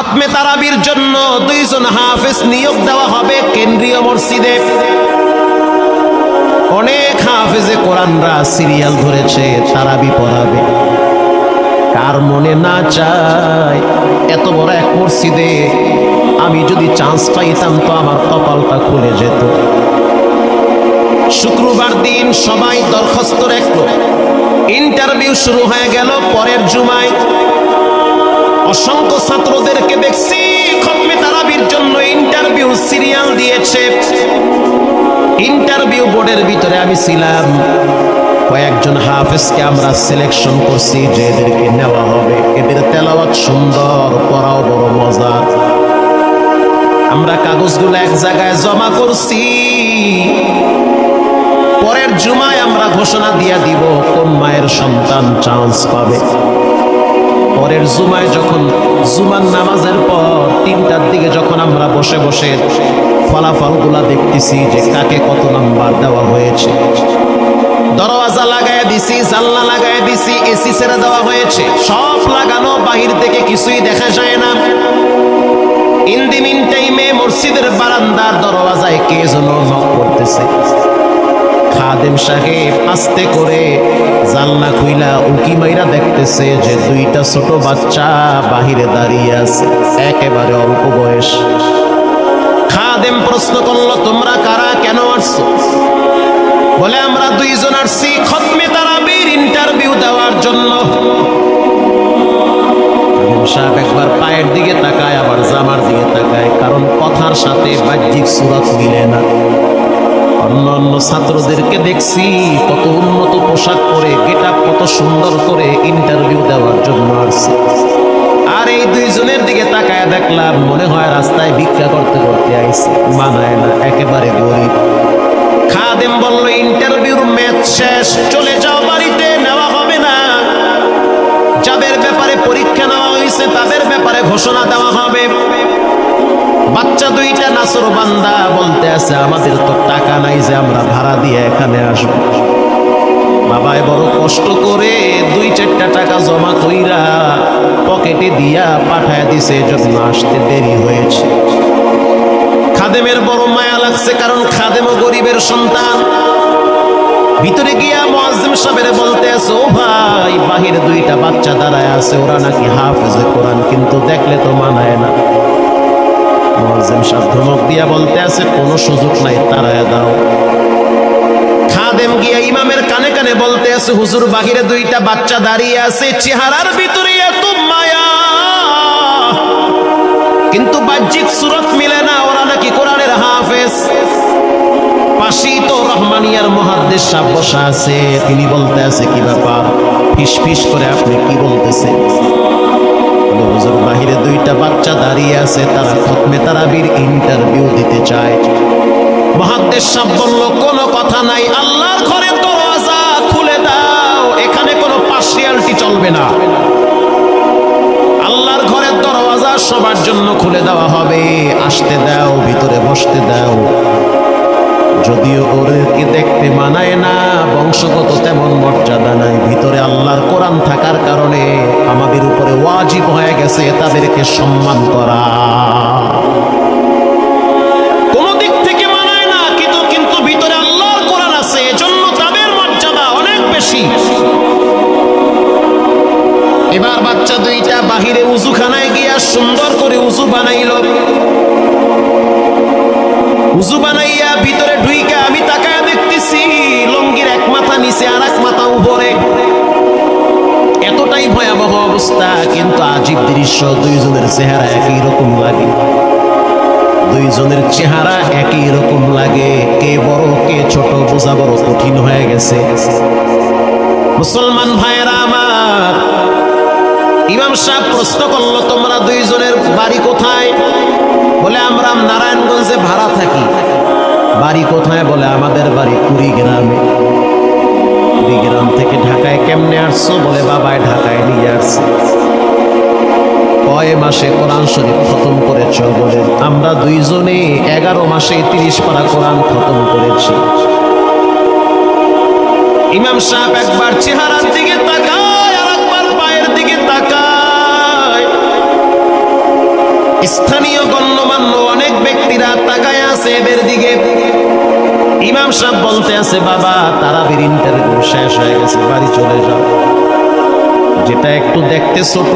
খতমে তারাবির জন্য দুইজন হাফেজ নিয়োগ দেওয়া হবে কেন্দ্রীয় মসজিদে। অনেক হাফেজে কোরআনরা সিরিয়াল ধরেছে, তারাবি পড়াবে। কার মনে না চায়, এত বড় এক মসজিদে আমি যদি চান্স পাইতাম তো আমার কপালটা খুলে যেত। শুক্রবার দিন সবাই দরখাস্ত রাখল। ইন্টারভিউ শুরু হয়ে গেল পরের জুমায়। অসংখ্য ছাত্রদেরকে দেখছি। খতমে তারাবির জন্য ইন্টারভিউ সিরিয়াল দিয়েছে। ইন্টারভিউ বোর্ডের ভিতরে আমি ছিলাম। কয়েকজন হাফেজকে আমরা সিলেকশন করছি, যে এদেরকে নেওয়া হবে। এদের তেলাওয়াত সুন্দর, পড়াও বড় মজার আমরা কাগজগুলো এক জায়গায় জমা করছি। পরের জুমায় আমরা ঘোষণা দিয়ে দিব, কোন মায়ের সন্তান চান্স পাবে। পরের জুমায় যখন জুমার নামাজের পর তিনটার দিকে যখন আমরা বসে বসে ফলাফলগুলা দেখতেছি যে কাকে কত নাম্বার দেওয়া হয়েছে। দরওয়াজা লাগায় দিছি, জানলা লাগায় দিছি, এসি ছেড়ে দেওয়া হয়েছে। সব লাগানো, বাহির থেকে কিছুই দেখা যায় না। ইন দি মিন টাইমে মসজিদের বারান্দার দরওয়াজায় কে যেন নক করতেছে। খাদেম সাহেব আস্তে করে জানলা খুইলা উকি মাইরা দেখতেছে যে দুইটা ছোট বাচ্চা বাহিরে দাঁড়িয়ে আছে, একেবারে অল্প বয়স। খাদেম প্রশ্ন করল, তোমরা কারা? কেন আসছো? বলে, আমরা দুইজন আসছি খতমে তারাবির ইন্টারভিউ দেওয়ার জন্য। সাহেব একবার পায়ের দিকে তাকায়, আবার জামার দিকে তাকায়, কারণ কথার সাথে বাহ্যিক সুরত মিলে না। অন্য অন্য ছাত্রদেরকে দেখছি, কত উন্নত পোশাক পরে গেট কত সুন্দর করে ইন্টারভিউ দেওয়ার জন্য আসছে। আর এই দুইজনের দিকে তাকায় দেখলাম, মনে হয় রাস্তায় ভিক্ষা করতে করতে আইছে। মানায় না, একেবারে গরিব। খাদেম বলল ইন্টারভিউর ম্যাচ শেষ, চলে যাও বাড়িতে, নেওয়া হবে না। যাদের ব্যাপারে পরীক্ষা নেওয়া হয়েছে তাদের ব্যাপারে ঘোষণা দেওয়া হবে। বাচ্চা দুইটা নাসর বান্দা বলতে আছে, আমাদের তো টাকা নাই যে আমরা ভাড়া দিয়ে এখানে আসব। বাবায় বড় কষ্ট করে দুই চারটা টাকা জমা কইরা পকেটে দিয়া পাঠায় দিছে জন্য আসতে দেরি হয়েছে। খাদেমের বড় মায়া লাগছে, কারণ খাদেমও গরিবের সন্তান। ভিতরে গিয়া মোয়াজ্জিম সাহেবের বলতে আছে, ও ভাই, বাহিরে দুইটা বাচ্চা দাঁড়ায় আছে, ওরা নাকি হাফেজে কোরআন, কিন্তু দেখলে তো মানায় না। মোয়াজ্জিম সাহেব ধমক দিয়া বলতে আছে, কোনো সুযোগ নাই, তারায় দাও। খাদেম গিয়া ইমামের কানে কানে বলতে আছে, হুজুর বাহিরে দুইটা বাচ্চা দাঁড়িয়ে আছে, চেহারার ভিতরে এত মায়া। কিন্তু বাহ্যিক সুরত মিলে না, ওরা নাকি কোরআনের হাফেজ। পাশেই তো রহমানিয়ার মহাদ্দেশ বসা আছে, তিনি বলতে আছে, কি ব্যাপার? ফিস ফিস করে আপনি কি বলতেছেন? বলে, হুজুর বাহিরে দুইটা বাচ্চা দাঁড়িয়ে আছে তারা খতমে তারাবির ইন্টারভিউ দিতে চায়। মহাদ্দেশ সাহেব বলল কোনো কথা নাই আল্লাহর ঘরে দরওয়াজা খুলে দাও এখানে কোনো পার্সিয়ালিটি চলবে না। আল্লাহর ঘরের দরওয়াজা সবার জন্য খুলে দেওয়া হবে আসতে দাও ভিতরে বসতে দাও। যদিও ওদেরকে দেখতে মানায় না বংশগত তেমন মর্যাদা নাই। ভিতরে আল্লাহর কোরআন থাকার কারণে আমাদের উপরে ওয়াজিব হয়ে গেছে, তাদেরকে সম্মান করা। এবার বাচ্চা দুইটা বাহিরে উজুখানায় গিয়া সুন্দর করে উজু বানাইল। উজু বানাইয়া ভিতরে ঢুইকা আমি তাকায় দেখতেছি নিচে আর এক মাথা উপরে। এতটাই ভয়াবহ অবস্থা, কিন্তু আজীব দৃশ্য, দুইজনের চেহারা একই রকম লাগে। দুইজনের চেহারা একই রকম লাগে, কে বড়, কে ছোট, বোঝা বড় কঠিন হয়ে গেছে। মুসলমান ভাইয়েরা আমার, ইমাম প্রশ্ন করল, তোমরা দুইজনের বাড়ি কোথায়? বলে, আমরা নারায়ণগঞ্জে ভাড়া থাকি। বাড়ি কোথায়? বলে, আমাদের বাড়ি কুড়িগ্রাম থেকে ঢাকায় কেমনে আসছো বলে বাবায় ঢাকায় নিয়ে আসছে। কয় মাসে কোরআন শরীফ খতম করেছ বলে? আমরা দুইজনে এগারো মাসে তিরিশ পারা কোরআন খতম করেছি। ইমাম সাহেব একবার চেহারার দিকে তাকায়, আর একবার পায়ের দিকে তাকায়। স্থানীয় গণ্যমান্য অনেক ব্যক্তিরা তাকায় আছে এদের দিকে। ইমাম সাহেব বলতে আছে, বাবা তারা তারাবির ইন্টারভিউ শেষ হয়ে গেছে, বাড়ি চলে যাও। যেটা একটু দেখতে ছোট,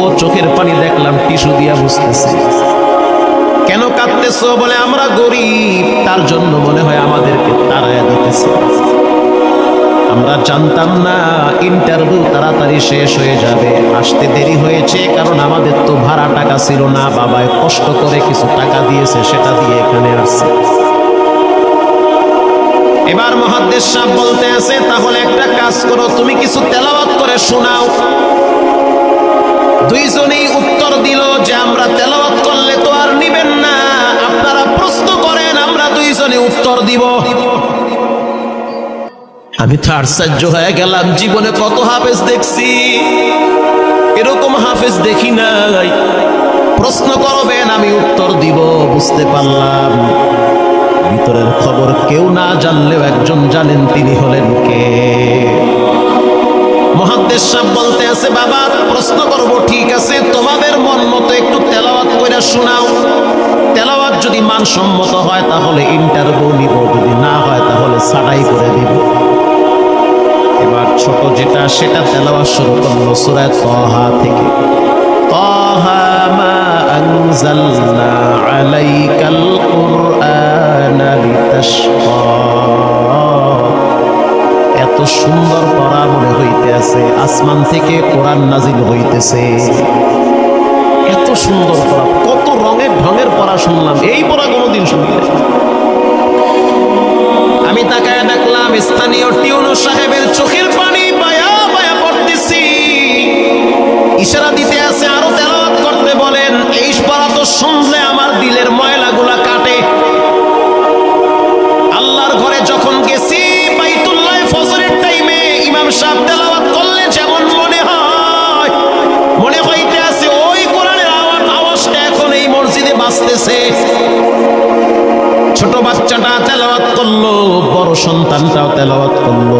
ও চোখের পানি দেখলাম, টিস্যু দিয়া বুঝতেছে কেন কাঁদতেছো? বলে, আমরা গরিব, তার জন্য মনে হয় আমাদেরকে তারায়া দিতেছে। আমরা জানতাম না ইন্টারভিউ তাড়াতাড়ি শেষ হয়ে যাবে। আসতে দেরি হয়েছে, কারণ আমাদের তো ভাড়া টাকা ছিল না, বাবায় কষ্ট করে কিছু টাকা দিয়েছে, সেটা দিয়ে এখানে আসছে। এবার মহাদ্দেশ সাহেব বলতে আছে, তাহলে একটা কাজ করো, তুমি কিছু তেলাওয়াত করে শোনাও। দুইজনেই উত্তর দিল যে আমরা তেলাওয়াত করলে তো আর নিবেন না। আপনারা প্রশ্ন করেন, আমরা দুইজনে উত্তর দিব। আমি তো আশ্চর্য হয়ে গেলাম, জীবনে কত হাফেজ দেখছি। এরকম হাফেজ দেখি নাই। প্রশ্ন করবেন, আমি উত্তর দিব, বুঝতে পারলাম। ভিতরের খবর কেউ না জানলেও একজন জানেন তিনি হলেন কে। মহাদ্দেশ সাহেব বলতে আছে, বাবা, প্রশ্ন করব, ঠিক আছে? তোমাদের মন মতো একটু তেলাওয়াত করে শোনাও। তেলাওয়াত যদি মানসম্মত হয়, তাহলে ইন্টারভিউ নিব। যদি না হয়, তাহলে সাটাই করে দিব। এবার ছোট যেটা, সেটা তেলাওয়াত শুরু করল সূরা তহা থেকে। তহা মা আনজালনা আলাইকাল কুরআনা লিতাশকা এত সুন্দর পড়া মনে হইতে আছে আসমান থেকে কোরআন নাজিল হইতেছে। এত সুন্দর পড়া কত রঙের ঢঙের পড়া শুনলাম, এই পড়া কোনোদিন শুনি নাই। আমি তাকায় দেখলাম স্থানীয় টিউনো সাহেবের চোখের পানি বায়া বায়া পড়তেছি। ইশারা দিতে বলেন এই পড়া তো শুনলে আমার দিলের ময়লাগুলা কাটে। আল্লাহর ঘরে যখন গেছি এখন এই মসজিদে বাজতেছে। ছোট বাচ্চাটা তেলাওয়াত করল, বড় সন্তানটাও তেলাওয়াত করল।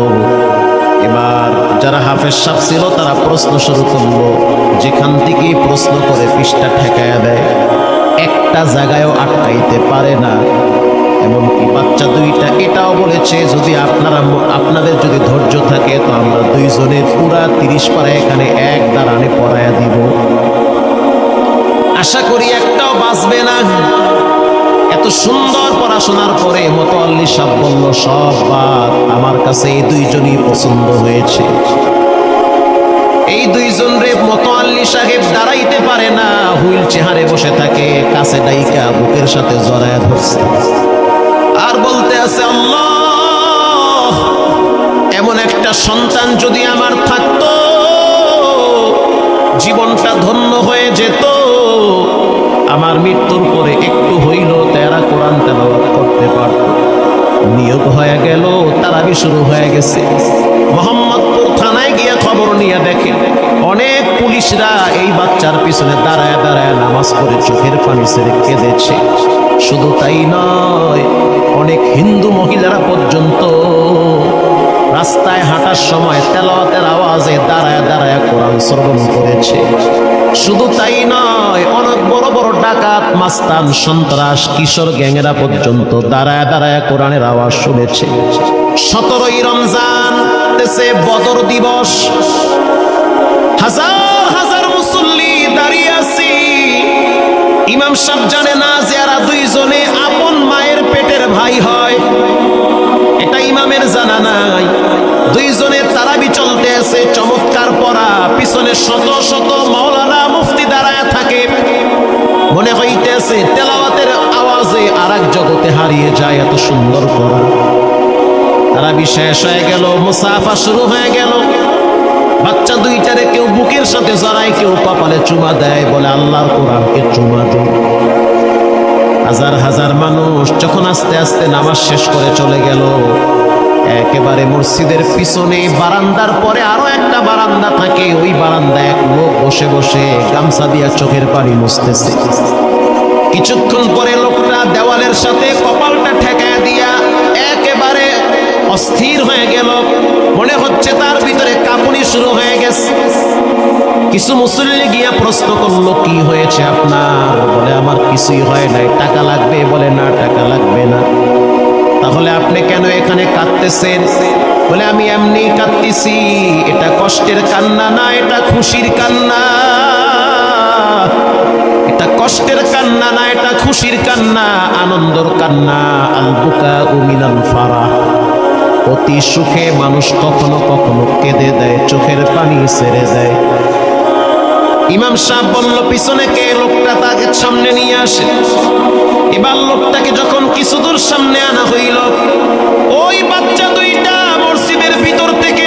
এবার যারা হাফেজ সাহেব ছিল, তারা প্রশ্ন শুরু করল, যেখান থেকেই প্রশ্ন করে পৃষ্ঠা ঠেকায়া দেয়, একটা জায়গায়ও আটকাইতে পারে না। এমনকি বাচ্চা দুইটা এটাও বলেছে, যদি আপনারা আপনাদের যদি ধৈর্য থাকে, তো আমরা দুইজনের পুরা তিরিশ পারা এখানে এক দাঁড়ানে পড়ায়া দিব। আশা করি একটাও বাঁচবে না। সুন্দর পড়াশোনার পরে মতোয়াল্লি সাহ বলল সব বাদ। আমার কাছে এই দুইজনই পছন্দ হয়েছে। এই দুইজন রে মতোয়াল্লি সাহেব দাঁড়াইতে পারে না, হুইল চেহারে বসে থাকে, কাছে ডাইকা বুকের সাথে জড়ায় ধরছে। আর বলতে আছে, আল্লাহ, এমন একটা সন্তান যদি আমার থাকতো, জীবনটা ধন্য হয়ে যেত। আমার মৃত্যুর পরে একটু কোরআন তেলাওয়াত করতে পারত। নিয়োগ হয়ে গেল তারাবি শুরু হয়ে গেছে। মোহাম্মদপুর থানায় গিয়ে খবর নিয়ে দেখে, অনেক পুলিশরা এই বাচ্চার পিছনে দাঁড়ায় দাঁড়ায় নামাজ করে চোখের পানি ছেড়ে কেঁদেছে। শুধু তাই নয়, অনেক হিন্দু মহিলারা হাঁটার সময় তেলাওয়াতের আওয়াজে দাঁড়ায় দাঁড়ায় কোরআন শ্রবণ করেছে। শুধু তাই নয়, অনেক বড় বড় ডাকাত, মাস্তান, সন্ত্রাস, কিশোর গ্যাংরা পর্যন্ত দাঁড়ায় দাঁড়ায় কোরআনের আওয়াজ শুনেছে। সতেরোই রমজান দেশে বদর দিবস। হাজার হাজার মুসল্লি দাঁড়িয়ে আছি। ইমাম সাহেব জানে না যে এরা দুইজনে আপন মায়ের পেটের ভাই হয়। এটা ইমামের জানা চলতে আছে চমৎকার পড়া, পিছনে শত শত মাওলানা মুফতি দাঁড়ায় থাকে। মনে হইতেছে, তেলাওয়াতের আওয়াজে আর জগতে হারিয়ে যায় এত সুন্দর পড়া। তারাবি শেষ হয়ে গেল, মুসাফা শুরু হয়ে গেল। বাচ্চা দুইটারে কেউ বুকের সাথে জড়ায়, কেউ কপালে চুমা দেয়, বলে, আল্লাহর কোরআনকে চুমা দেয় হাজার হাজার মানুষ যখন আস্তে আস্তে নামাজ শেষ করে চলে গেল একেবারে মসজিদের পিছনে বারান্দার পরে আরও একটা বারান্দা থাকে। ওই বারান্দায় এক লোক বসে বসে গামছা দিয়া চোখের পানি মুছতেছে। কিছুক্ষণ পরে লোকটা দেওয়ালের সাথে কপালটা ঠেকায় দিয়া একেবারে অস্থির হয়ে গেল। মনে হচ্ছে তার ভিতরে কাঁপুনি শুরু হয়ে গেছে। কিছু মুসল্লি গিয়া প্রশ্ন করল, কি হয়েছে আপনার? বলে, আমার কিছুই হয় নাই। টাকা লাগবে? বলে, না, টাকা লাগবে না। তাহলে আপনি কেন এখানে কাঁদতেছেন? বলে, আমি এমনি কাঁদতেছি। এটা কষ্টের কান্না না, এটা খুশির কান্না। এটা কষ্টের কান্না না, এটা খুশির কান্না। আনন্দর কান্না। আল বুকা উমিনাল ফারা অতি সুখে মানুষ কখনো কখনো কেঁদে দেয়, চোখের পানি ছেড়ে দেয়। ইমাম সাহেব বলল, পিছনে কে লোকটা তাকে সামনে নিয়ে আসে? এবার লোকটাকে যখন কিছু দূর সামনে আনা হইল, ওই বাচ্চা দুইটা মসজিদের ভিতর থেকে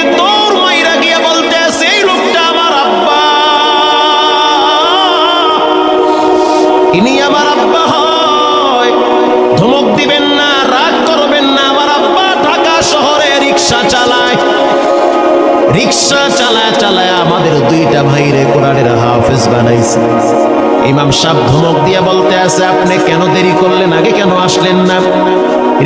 রিক্সা চালায় চালায় আমাদের দুইটা ভাইরে কোরআনের হাফেজ বানাইছে। ইমাম সাহেব ধমক দিয়ে বলতে আছে, আপনি কেন দেরি করলেন? আগে কেন আসলেন না?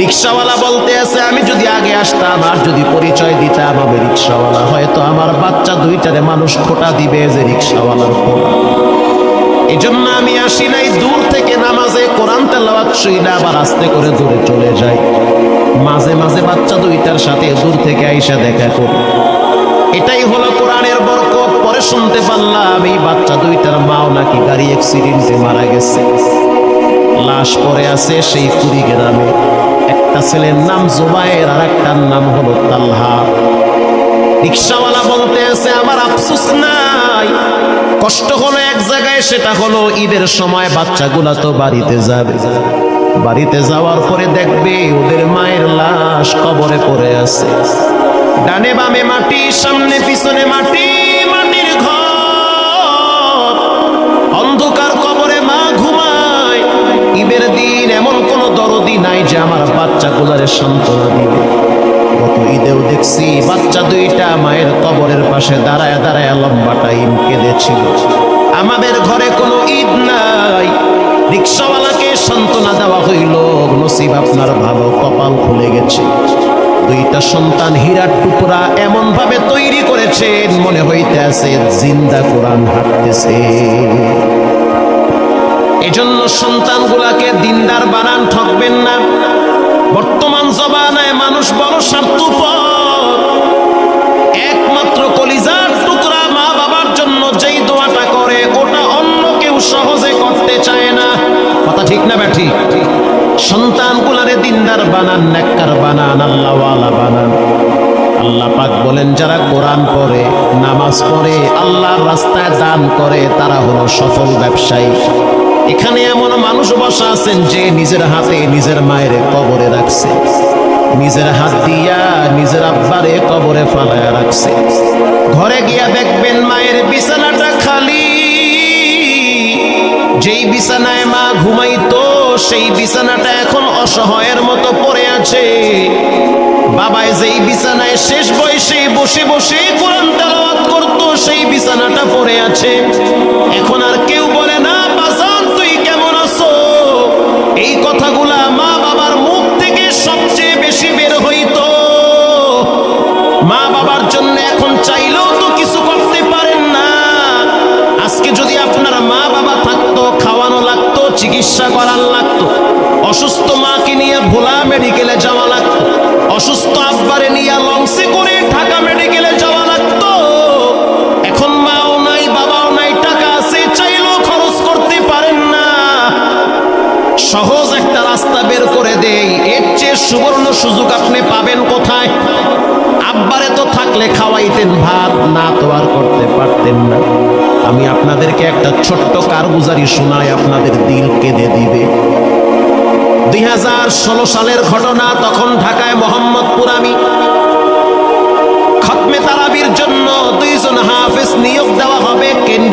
রিক্সাওয়ালা বলতে আছে, আমি যদি আগে আসতাম, আর যদি পরিচয় দিতাম, আমি রিক্সাওয়ালা। হয়তো আমার বাচ্চা দুইটারে মানুষ খোটা দিবে যে রিক্সাওয়ালার খোটা। এই জন্য আমি আসি নাই, দূর থেকে নামাজে কোরআন তেলাওয়াত শুইলে আবার আস্তে করে দূরে চলে যাই। মাঝে মাঝে বাচ্চা দুইটার সাথে দূর থেকে আইসা দেখা করি। এটাই হলো কোরআনের বরকত। পরে শুনতে পারলাম এই বাচ্চা দুইটার মাও নাকি গাড়ি অ্যাক্সিডেন্টে মারা গেছে। লাশ পড়ে আছে সেই কুড়ি গ্রামে একটা ছেলের নাম জুবায়ের আর একটার নাম হলো তালহা। রিক্সাওয়ালা বলতে আছে, আমার আফসোস নাই। কষ্ট হলো এক জায়গায়, সেটা হলো ঈদের সময় বাচ্চাগুলা তো বাড়িতে যাবে। বাড়িতে যাওয়ার পরে দেখবে ওদের মায়ের লাশ কবরে পড়ে আছে। ডানে বামে মাটি, সামনে পিছনে মাটি, মাটির ঘর। অন্ধকার কবরে মা ঘুমায়। ঈদের দিন এমন কোনো দরদি নাই যে আমার বাচ্চাগুলারে সান্ত্বনা দিবে। গত ঈদেও দেখছি বাচ্চা দুইটা মায়ের কবরের পাশে দাঁড়ায় দাঁড়ায় লম্বা টাইম কেঁদেছিল। আমাদের ঘরে কোনো ঈদ নাই। রিক্সাওয়ালাকে সান্ত্বনা দেওয়া হইল। নসিব আপনার ভালো কপাল খুলে গেছে। দুইটা সন্তান হীরার টুকরা এমন ভাবে তৈরি করেছেন মনে হইতে আছে জিন্দা কোরআন হাঁটতেছে। এজন্য সন্তানগুলাকে দিনদার বানান ঠকবেন না। বর্তমান জবানায় মানুষ বড় স্বার্থপর। একমাত্র কলিজার টুকরা মা বাবার জন্য যেই দোয়াটা করে, ওটা অন্য কেউ সহজে করতে চায় না। কথা ঠিক না ব্যাঠি সন্তানগুলারে দিনদার বানান, নেককার বানান, আল্লাহওয়ালা বানান। আল্লাহ পাক বলেন, যারা কোরআন পড়ে, নামাজ পড়ে, আল্লাহর রাস্তায় দান করে, তারা হলো সফল ব্যবসায়ী। এখানে এমন মানুষ বসা আছেন, যে নিজের হাতে নিজের মায়ের কবরে রাখছে। নিজের হাত দিয়া নিজের আব্বারে কবরে ফালায়া রাখছে। ঘরে গিয়া দেখবেন মায়ের বিছানাটা খালি। যেই বিছানায় মা ঘুমাইতো সেই বিছানাটা এখন অসহায়ের মতো পড়ে আছে। বাবাই যেই বিছানায় শেষ বয়সে বসে বসে কোরআন তেলাওয়াত করতো, সেই বিছানাটা পড়ে আছে। এখন আর কেউ বলে, না, বাজান, তুই কেমন আছো? এই কথাগুলা মা বাবার মুখ থেকে সবচেয়ে বেশি বের হইতো। মা বাবার জন্য এখন চাইলেও তো কিছু করতে পারেন না। আজকে যদি আপনার মা বাবা থাকতো, খাওয়ানো লাগতো, চিকিৎসা করার সহজ একটা রাস্তা বের করে দেই। এর চেয়ে সুবর্ণ সুযোগ আপনি পাবেন কোথায়? আব্বারে তো থাকলে খাওয়াইতেন ভাত, না তো আর করতে পারতেন না। আমি আপনাদেরকে একটা ছোট্ট কারগুজারি শোনায় আপনাদের দিল কেঁদে দিবে। দুই হাজার ষোলো সালের ঘটনা, তখন ঢাকায় মোহাম্মদপুর আমি। খতমে তারাবির জন্য দুইজন হাফেজ নিয়োগ দেওয়া হবে, কেন্দ্রীয়